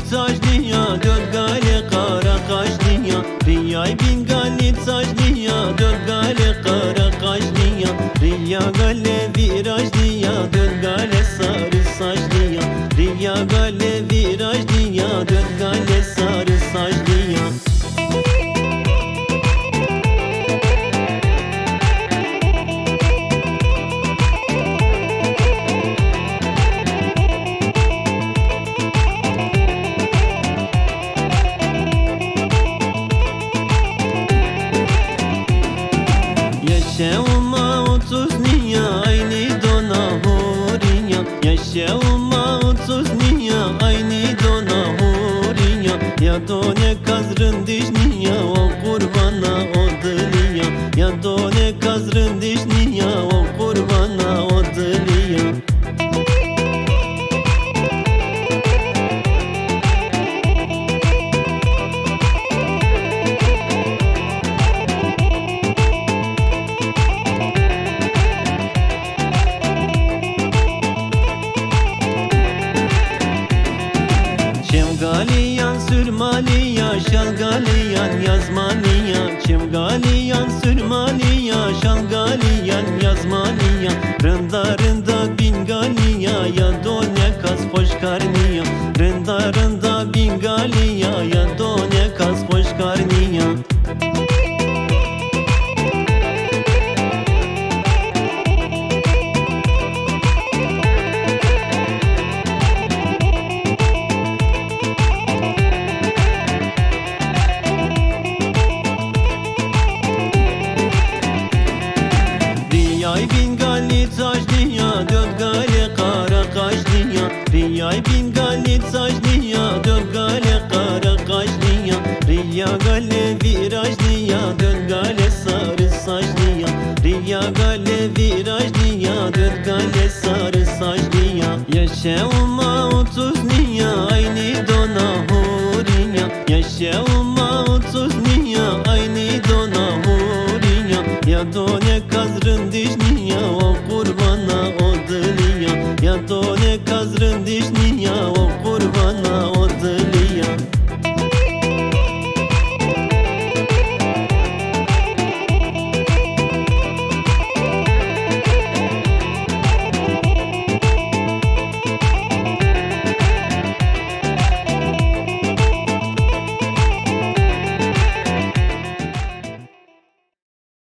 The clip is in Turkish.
galip saç dinya Dört gale kara kaş dinya Riyay bin galip saç dinya Dört gale kara kaş dinya Riya gale viraj dinya Dört gale sarı saç dinya Riya gale viraj dinya Dört gale sarı saç dinya Yaşauma otuz niya aynı dona hurinya. Yaşauma otuz niya aynı dona hurinya. Ya done kazrın diş niya Şemgaliyan sürmaliya şalgaliyan yazmaniya Şemgaliyan sürmaliya şalgaliyan yazmaniya Rında rında bingaliya Saçlıya Yaşauma otuz niya Aynı dona hurinya. Yaşauma otuz niya Aynı dona hurinya. Ya ka zrëndish një ja o kurbana o të